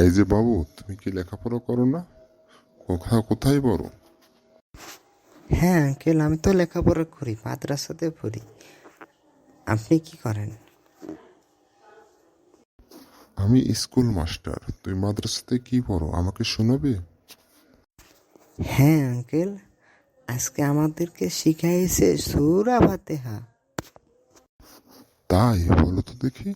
এই যে বাবু তুমি কি লেখাপড়া করো না? কোথায় কোথায় পড়ো? হ্যাঁ আঙ্কেল আমি তো লেখাপড়া করি মাদ্রাসাতে পড়ি। আপনি কি করেন? আমি স্কুল মাস্টার। তুই মাদ্রাসাতে কি পড়ো? আমাকে শোনাবে? হ্যাঁ আঙ্কেল আজকে আমাদেরকে শিখাইছে সুরা ফাতেহা। তাই বলো তো দেখি।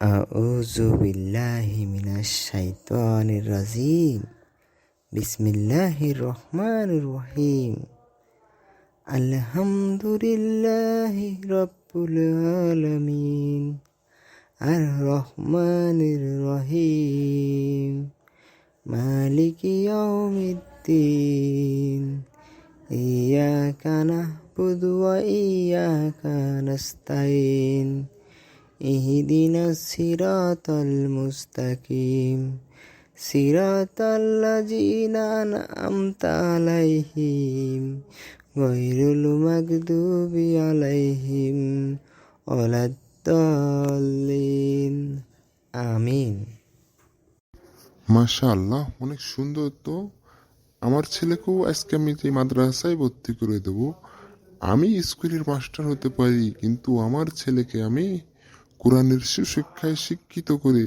আউযু বিল্লাহি মিনাশ শাইতানির রাজিম। বিসমিল্লাহির রহমানির রহিম। আলহামদুলিল্লাহি রাব্বুল আলামিন। আর রহমানির রহিম। মালিক ইয়াউমিদ্দিন। ইয়াকা নাহবুদু ওয়া ইয়াকা নাস্তাইন ইহিদিন সিরাতাল মুস্তাকিম। সিরাতাল্লাজিনান আমতালাইহিম গৈরুল মাগদুবি আলাইহিম অলাদ্দাল্লিন আমিন। মাশাআল্লাহ, অনেক সুন্দর তো। আমার ছেলেকেও আজকে আমি এই মাদ্রাসায় ভর্তি করে দেবো, আমি স্কুলের মাস্টার হতে পারি, কিন্তু আমার ছেলেকে আমি কোরআনের সুশিক্ষায় শিক্ষিত করে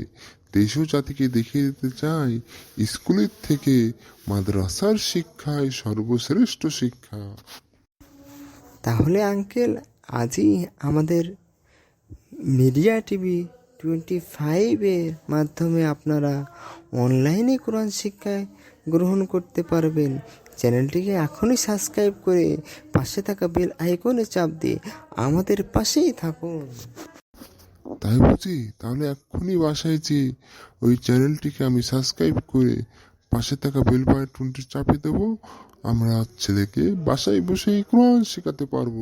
দেশ ও জাতিকে দেখিয়ে দিতে চাই স্কুলের থেকে মাদ্রাসার শিক্ষায় সর্বশ্রেষ্ঠ শিক্ষা। তাহলে আঙ্কেল, আজই আমাদের মিডিয়া টিভি টোয়েন্টি ফাইভের মাধ্যমে আপনারা অনলাইনে কোরআন শিক্ষায় গ্রহণ করতে পারবেন। চ্যানেলটিকে এখনই সাবস্ক্রাইব করে পাশে থাকা বেল আইকনে চাপ দিয়ে আমাদের পাশেই থাকুন। তাই বুঝি তাহলে এক্ষুনি বাসায় যে ওই চ্যানেলটিকে আমি সাবস্ক্রাইব করে পাশে থাকা বেল বাটনটি চাপিয়ে দেবো। আমরা ছেলেকে বাসায় বসেই কোরআন শেখাতে পারব।